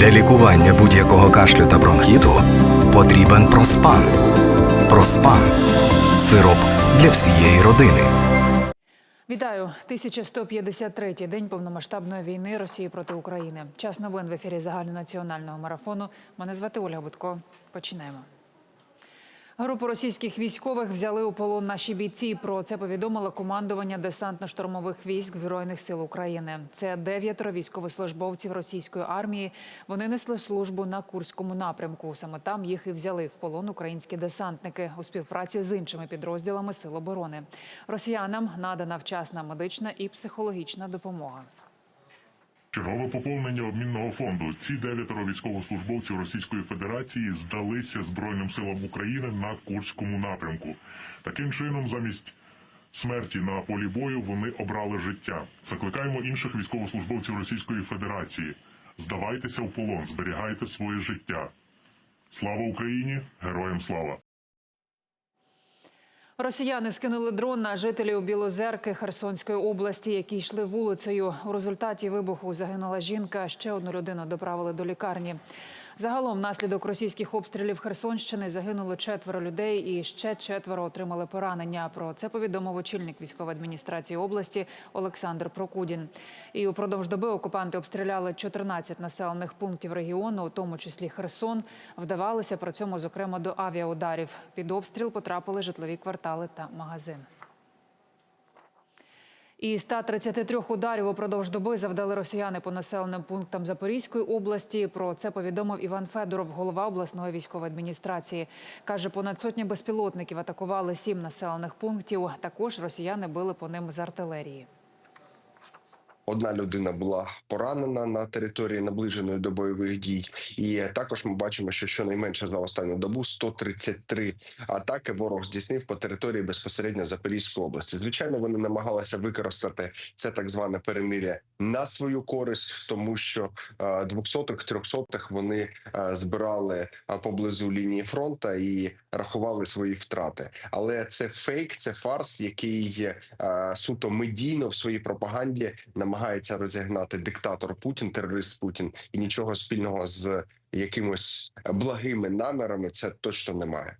Для лікування будь-якого кашлю та бронхіту потрібен проспан. Проспан сироп для всієї родини. Вітаю 1153-й день повномасштабної війни Росії проти України. Час новин в ефірі загальнонаціонального марафону. Мене звати Ольга Будко. Починаємо. Групу російських військових взяли у полон наші бійці. Про це повідомило командування десантно-штурмових військ Збройних сил України. Це дев'ятеро військовослужбовців російської армії. Вони несли службу на Курському напрямку. Саме там їх і взяли в полон українські десантники у співпраці з іншими підрозділами Сил оборони. Росіянам надана вчасна медична і психологічна допомога. Чергове поповнення обмінного фонду. Ці дев'ятеро військовослужбовців Російської Федерації здалися Збройним силам України на Курському напрямку. Таким чином, замість смерті на полі бою, вони обрали життя. Закликаємо інших військовослужбовців Російської Федерації. Здавайтеся в полон, зберігайте своє життя. Слава Україні! Героям слава! Росіяни скинули дрон на жителів Білозерки Херсонської області, які йшли вулицею. У результаті вибуху загинула жінка. Ще одну людину доправили до лікарні. Загалом, внаслідок російських обстрілів Херсонщини загинуло четверо людей, і ще четверо отримали поранення. Про це повідомив очільник військової адміністрації області Олександр Прокудін. І упродовж доби окупанти обстріляли 14 населених пунктів регіону, у тому числі Херсон. Вдавалися при цьому, зокрема, до авіаударів. Під обстріл потрапили житлові квартали та магазин. І 133 ударів упродовж доби завдали росіяни по населеним пунктам Запорізької області. Про це повідомив Іван Федоров, голова обласної військової адміністрації. Каже, понад сотні безпілотників атакували сім населених пунктів. Також росіяни били по ним з артилерії. Одна людина була поранена на території наближеної до бойових дій, і також ми бачимо, що щонайменше за останню добу 133 атаки ворог здійснив по території безпосередньо Запорізької області. Звичайно, вони намагалися використати це так зване перемиря на свою користь, тому що е, двохсотих трьохсотих вони е, збирали е, поблизу лінії фронту і рахували свої втрати. Але це фейк, це фарс, який суто медійно в своїй пропаганді намагається розігнати диктатор Путін, терорист Путін, і нічого спільного з якимось благими намірами це точно немає.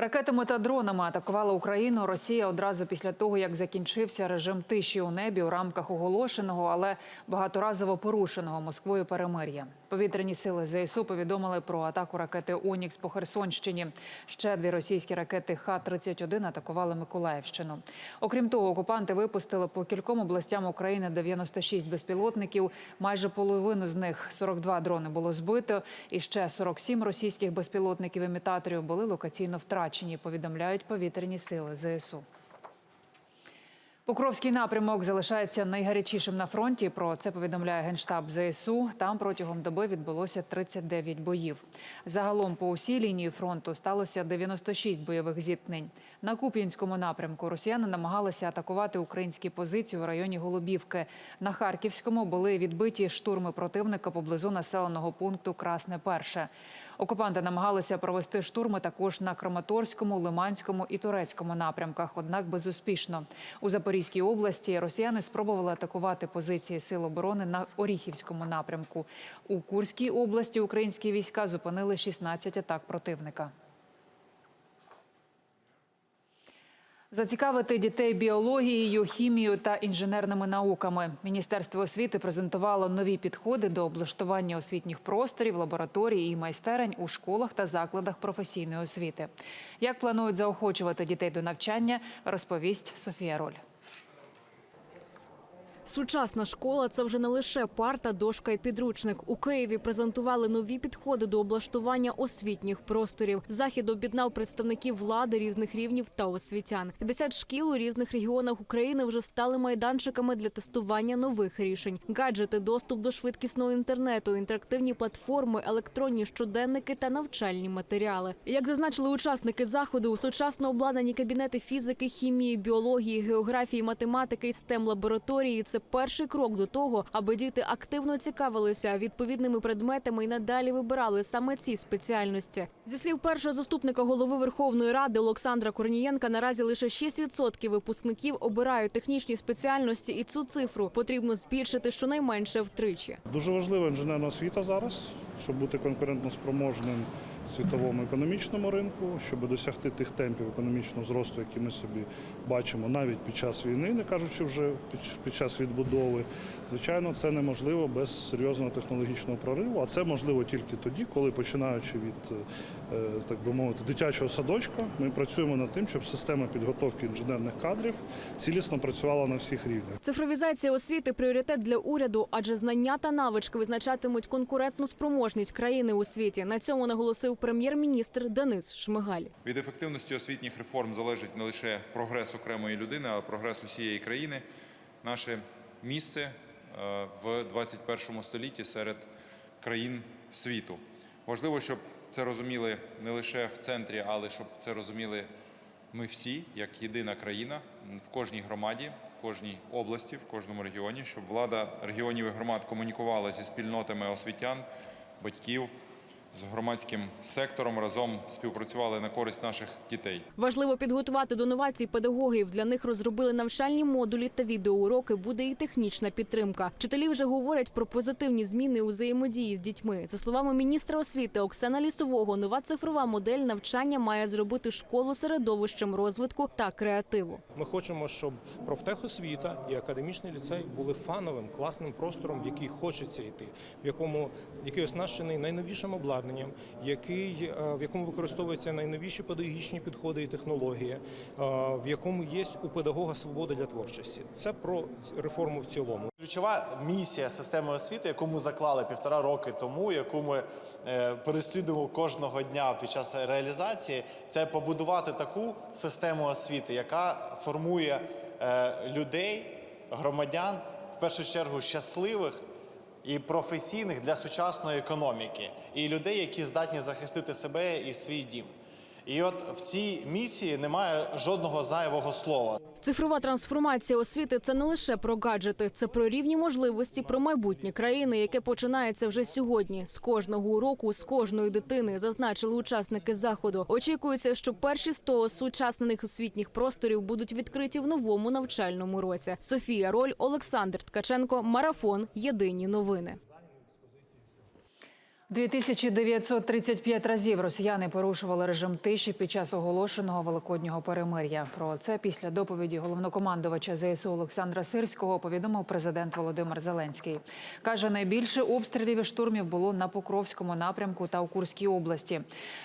Ракетами та дронами атакувала Україну Росія одразу після того, як закінчився режим тиші у небі у рамках оголошеного, але багаторазово порушеного Москвою перемир'я. Повітряні сили ЗСУ повідомили про атаку ракети Онікс по Херсонщині. Ще дві російські ракети Х-31 атакували Миколаївщину. Окрім того, окупанти випустили по кільком областям України 96 безпілотників. Майже половину з них 42 дрони було збито, і ще 47 російських безпілотників-імітаторів були локаційно втрачені. Повідомляють повітряні сили ЗСУ. Покровський напрямок залишається найгарячішим на фронті. Про це повідомляє генштаб ЗСУ. Там протягом доби відбулося 39 боїв. Загалом по усій лінії фронту сталося 96 бойових зіткнень. На Куп'янському напрямку росіяни намагалися атакувати українські позиції у районі Голубівки. На Харківському були відбиті штурми противника поблизу населеного пункту Красне Перше. Окупанти намагалися провести штурми також на Краматорському, Лиманському і Турецькому напрямках, однак безуспішно. У Запорізькій області росіяни спробували атакувати позиції сил оборони на Оріхівському напрямку. У Курській області українські війська зупинили 16 атак противника. Зацікавити дітей біологією, хімією та інженерними науками. Міністерство освіти презентувало нові підходи до облаштування освітніх просторів, лабораторій і майстерень у школах та закладах професійної освіти. Як планують заохочувати дітей до навчання, розповість Софія Роль. Сучасна школа це вже не лише парта, дошка і підручник. У Києві презентували нові підходи до облаштування освітніх просторів. Захід об'єднав представників влади різних рівнів та освітян. 50 шкіл у різних регіонах України вже стали майданчиками для тестування нових рішень. Гаджети, доступ до швидкісного інтернету, інтерактивні платформи, електронні щоденники та навчальні матеріали. Як зазначили учасники заходу, у сучасно обладнані кабінети фізики, хімії, біології, географії, математики і STEM лабораторії це це перший крок до того, аби діти активно цікавилися відповідними предметами і надалі вибирали саме ці спеціальності. Зі слів першого заступника голови Верховної Ради Олександра Корнієнка, наразі лише 6% випускників обирають технічні спеціальності, і цю цифру потрібно збільшити щонайменше втричі. Дуже важлива інженерна освіта зараз, щоб бути конкурентноспроможним в світовому економічному ринку, щоб досягти тих темпів економічного зросту, які ми собі бачимо навіть під час війни, не кажучи вже під, час відбудови. Звичайно, це неможливо без серйозного технологічного прориву. А це можливо тільки тоді, коли починаючи від е, так би мовити дитячого садочка, ми працюємо над тим, щоб система підготовки інженерних кадрів цілісно працювала на всіх рівнях. Цифровізація освіти пріоритет для уряду, адже знання та навички визначатимуть конкурентну спроможність країни у світі. На цьому наголосив прем'єр-міністр Денис Шмигаль. Від ефективності освітніх реформ залежить не лише прогрес окремої людини, а прогрес усієї країни. Наше місце е, в 21 столітті серед країн світу. Важливо, щоб це розуміли не лише в центрі, але щоб це розуміли ми всі, як єдина країна в кожній громаді, в кожній області, в кожному регіоні, щоб влада регіонів і громад комунікувала зі спільнотами освітян, батьків, з громадським сектором разом співпрацювали на користь наших дітей. Важливо підготувати до новацій педагогів. Для них розробили навчальні модулі та відеоуроки. Буде і технічна підтримка. Вчителі вже говорять про позитивні зміни у взаємодії з дітьми. За словами міністра освіти Оксана Лісового, нова цифрова модель навчання має зробити школу середовищем розвитку та креативу. Ми хочемо, щоб профтехосвіта і академічний ліцей були фановим, класним простором, в який хочеться йти, в якому який оснащений найновішим обладнанням, який е, в якому використовуються найновіші педагогічні підходи і технології, е, в якому є у педагога свобода для творчості. Це про реформу в цілому. Ключова місія системи освіти, яку ми заклали півтора роки тому, яку ми е, переслідуємо кожного дня під час реалізації, це побудувати таку систему освіти, яка формує людей, громадян, в першу чергу щасливих і професійних для сучасної економіки, і людей, які здатні захистити себе і свій дім. І от в цій місії немає жодного зайвого слова. Цифрова трансформація освіти це не лише про гаджети, це про рівні можливості, про майбутнє країни, яке починається вже сьогодні. З кожного уроку, з кожної дитини, зазначили учасники заходу. Очікується, що перші 100 осучаснених освітніх просторів будуть відкриті в новому навчальному році. Софія Роль, Олександр Ткаченко, Марафон. Єдині новини. 2935 разів росіяни порушували режим тиші під час оголошеного великоднього перемир'я. Про це після доповіді головнокомандувача ЗСУ Олександра Сирського повідомив президент Володимир Зеленський. каже, найбільше обстрілів і штурмів було на Покровському напрямку та у Курській області.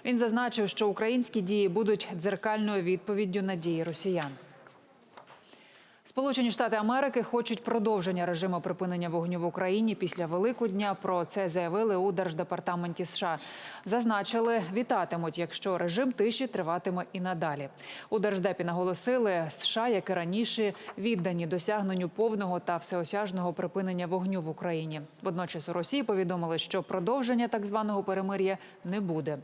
Він зазначив, що українські дії будуть дзеркальною відповіддю на дії росіян. Сполучені Штати Америки хочуть продовження режиму припинення вогню в Україні після Великодня. Про це заявили у Держдепартаменті США. Зазначили, вітатимуть, якщо режим тиші триватиме і надалі. У Держдепі наголосили, США, як і раніше, віддані досягненню повного та всеосяжного припинення вогню в Україні. Водночас у Росії повідомили, що продовження так званого перемир'я не буде.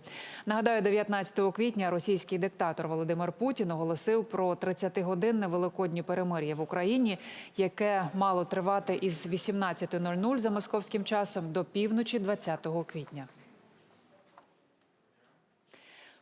Нагадаю, 19 квітня російський диктатор Володимир Путін оголосив про 30-годинне великоднє перемир'я в Україні, яке мало тривати із 18.00 за московським часом до півночі 20 квітня.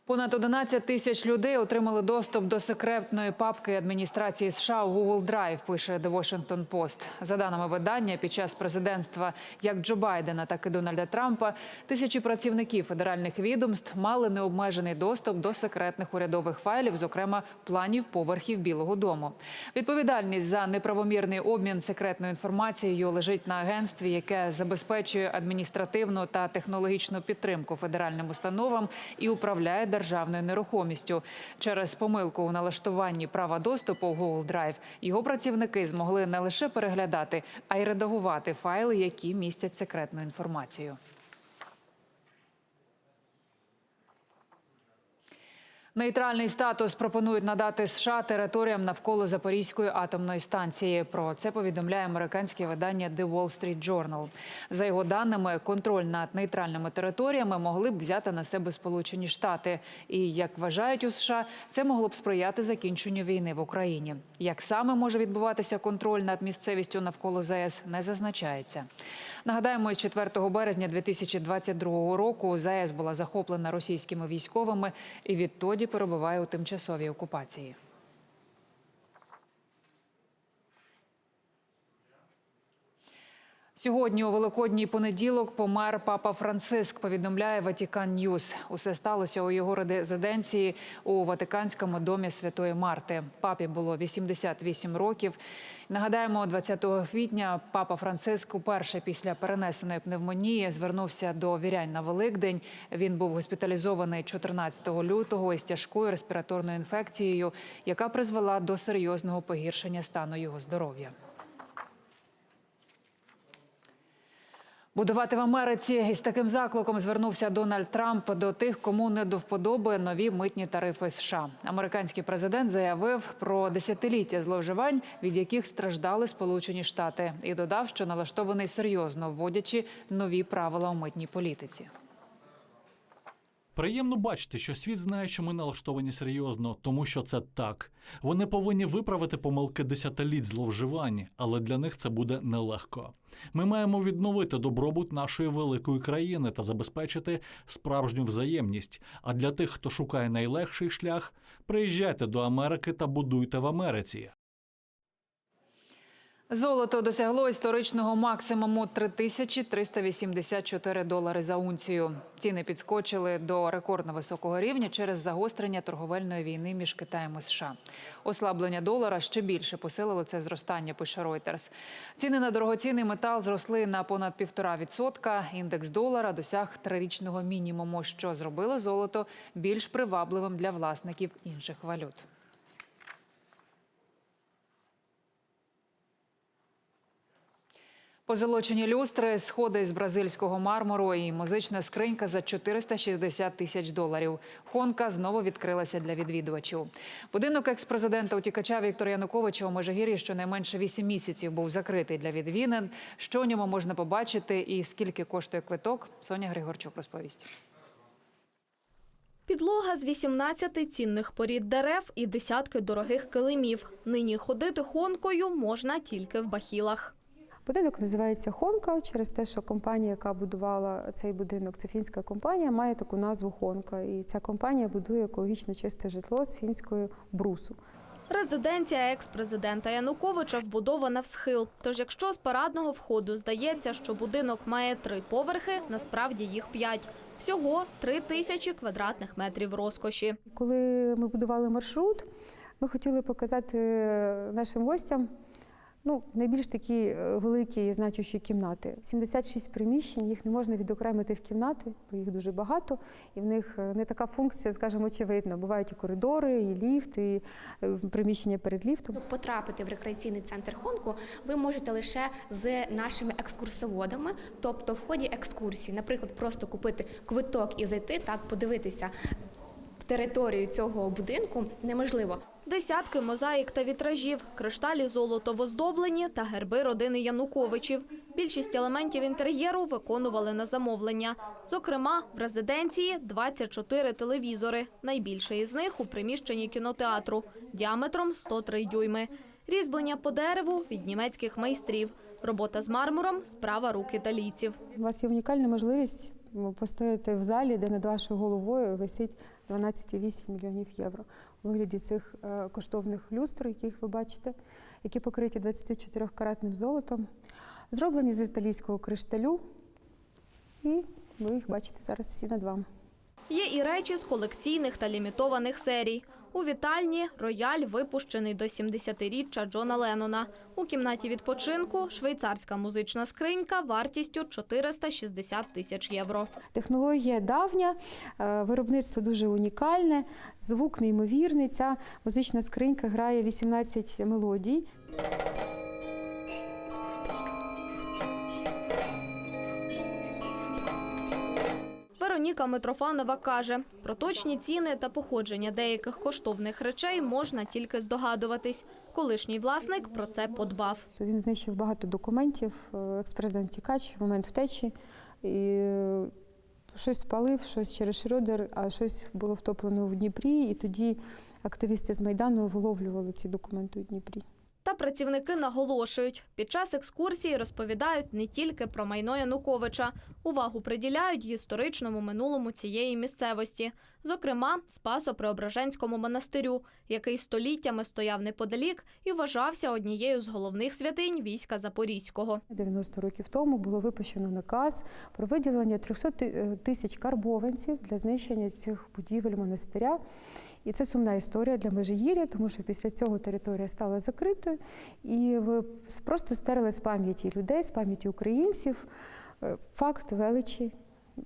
Понад 11 тисяч людей отримали доступ до секретної папки адміністрації США у Google Drive, пише The Washington Post. За даними видання, під час президентства як Джо Байдена, так і Дональда Трампа тисячі працівників федеральних відомств мали необмежений доступ до секретних урядових файлів, зокрема планів поверхів Білого Дому. Відповідальність за неправомірний обмін секретною інформацією лежить на агентстві, яке забезпечує адміністративну та технологічну підтримку федеральним установам і управляє державною нерухомістю. Через помилку у налаштуванні права доступу Google Drive його працівники змогли не лише переглядати, а й редагувати файли, які містять секретну інформацію. Нейтральний статус пропонують надати США територіям навколо Запорізької атомної станції. Про це повідомляє американське видання The Wall Street Journal. За його даними, контроль над нейтральними територіями могли б взяти на себе Сполучені Штати. І як вважають у США, це могло б сприяти закінченню війни в Україні. Як саме може відбуватися контроль над місцевістю навколо ЗАЕС, не зазначається. Нагадаємо, із 4 березня 2022 року ЗАЕС була захоплена російськими військовими і відтоді перебуває у тимчасовій окупації. Сьогодні у великодній понеділок помер папа Франциск. Повідомляє Ватікан Ньюс. Усе сталося у його резиденції у Ватиканському домі Святої Марти. Папі було 88 років. Нагадаємо, 20 квітня папа Франциск уперше після перенесеної пневмонії звернувся до вірянь на Великдень. Він був госпіталізований 14 лютого із тяжкою респіраторною інфекцією, яка призвела до серйозного погіршення стану його здоров'я. Будувати в Америці із таким закликом звернувся Дональд Трамп до тих, кому не до вподоби нові митні тарифи США. Американський президент заявив про десятиліття зловживань, від яких страждали Сполучені Штати, і додав, що налаштований серйозно вводячи нові правила у митній політиці. Приємно бачити, що світ знає, що ми налаштовані серйозно, тому що це так. Вони повинні виправити помилки десятиліть зловживань, але для них це буде нелегко. Ми маємо відновити добробут нашої великої країни та забезпечити справжню взаємність. А для тих, хто шукає найлегший шлях, приїжджайте до Америки та будуйте в Америці. Золото досягло історичного максимуму 3384 долари за унцію. Ціни підскочили до рекордно високого рівня через загострення торговельної війни між Китаєм і США. Ослаблення долара ще більше посилило це зростання. Пише Reuters. Ціни на дорогоцінний метал зросли на понад півтора відсотка. Індекс долара досяг трирічного мінімуму, що зробило золото більш привабливим для власників інших валют. Позолочені люстри, сходи з бразильського мармуру і музична скринька за 460 тисяч доларів. Хонка знову відкрилася для відвідувачів. Будинок екс-президента утікача Віктора Януковича у Межигір'ї щонайменше 8 місяців був закритий для відвідин. Що у ньому можна побачити і скільки коштує квиток? Соня Григорчук розповість. Підлога з 18 цінних порід дерев і десятки дорогих килимів. Нині ходити хонкою можна тільки в бахілах. Будинок називається Хонка через те, що компанія, яка будувала цей будинок, це фінська компанія, має таку назву Хонка. І ця компанія будує екологічно чисте житло з фінською брусу. Резиденція екс-президента Януковича вбудована в схил. Тож, якщо з парадного входу здається, що будинок має три поверхи, насправді їх п'ять. Всього три тисячі квадратних метрів розкоші. Коли ми будували маршрут, ми хотіли показати нашим гостям ну, найбільш такі е, великі і значущі кімнати. 76 приміщень, їх не можна відокремити в кімнати, бо їх дуже багато, і в них е, не така функція, скажімо, очевидно. Бувають і коридори, і ліфт, і е, приміщення перед ліфтом. Потрапити в рекреаційний центр Хонку ви можете лише з нашими екскурсоводами, тобто в ході екскурсії, наприклад, просто купити квиток і зайти так, подивитися територію цього будинку неможливо. Десятки мозаїк та вітражів, кришталі золотово здоблені та герби родини Януковичів. Більшість елементів інтер'єру виконували на замовлення. Зокрема, в резиденції 24 телевізори. Найбільший із них у приміщенні кінотеатру діаметром 103 дюйми. Різьблення по дереву від німецьких майстрів. Робота з мармуром справа рук італійців. У вас є унікальна можливість постояти в залі, де над вашою головою висить 12,8 мільйонів євро у вигляді цих е, коштовних люстр, яких ви бачите, які покриті 24-каратним золотом, зроблені з італійського кришталю. І ви їх бачите зараз всі над вами. Є і речі з колекційних та лімітованих серій. У вітальні рояль випущений до 70-річчя Джона Леннона. У кімнаті відпочинку швейцарська музична скринька вартістю 460 тисяч євро. Технологія давня, е, виробництво дуже унікальне, звук неймовірний. Ця музична скринька грає 18 мелодій. Вероніка Митрофанова каже, про точні ціни та походження деяких коштовних речей можна тільки здогадуватись. Колишній власник про це подбав. Він знищив багато документів, е, експрезидент втікач в момент втечі. І щось спалив, щось через Шрёдер, а щось було втоплено в Дніпрі. І тоді активісти з Майдану виловлювали ці документи у Дніпрі. Та працівники наголошують, під час екскурсії розповідають не тільки про майно Януковича. Увагу приділяють історичному минулому цієї місцевості. Зокрема, Спасо-Преображенському монастирю, який століттями стояв неподалік і вважався однією з головних святинь війська Запорізького. 90 років тому було випущено наказ про виділення 300 е, тисяч карбованців для знищення цих будівель монастиря. І це сумна історія для Межигір'я, тому що після цього територія стала закритою, і просто стерли з пам'яті людей, з пам'яті українців е, факт величі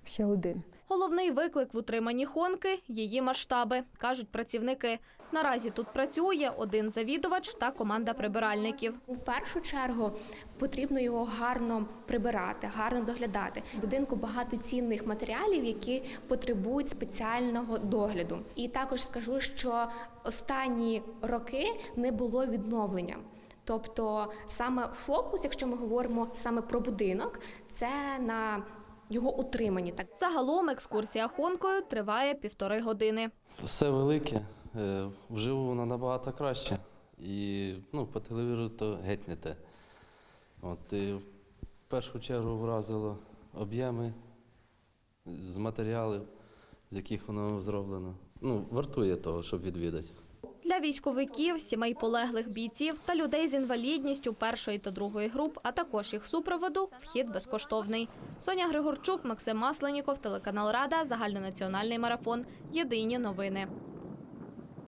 ще один. Головний виклик в утриманні Хонки – її масштаби, кажуть працівники. Наразі тут працює один завідувач та команда прибиральників. У першу чергу потрібно його гарно прибирати, гарно доглядати. В будинку багато цінних матеріалів, які потребують спеціального догляду. І також скажу, що останні роки не було відновлення. Тобто саме фокус, якщо ми говоримо саме про будинок, це на його утриманні. Так Загалом екскурсія Хонкою триває півтори години. Все велике, е, вживу воно набагато краще. І ну, по телевізору то геть не те. От, і в першу чергу вразило об'єми з матеріалів, з яких воно зроблено. Ну, вартує того, щоб відвідати. Для військовиків, сімей полеглих бійців та людей з інвалідністю першої та другої груп, а також їх супроводу, вхід безкоштовний. Соня Григорчук, Максим Масленіков, телеканал Рада, загальнонаціональний марафон. Єдині новини.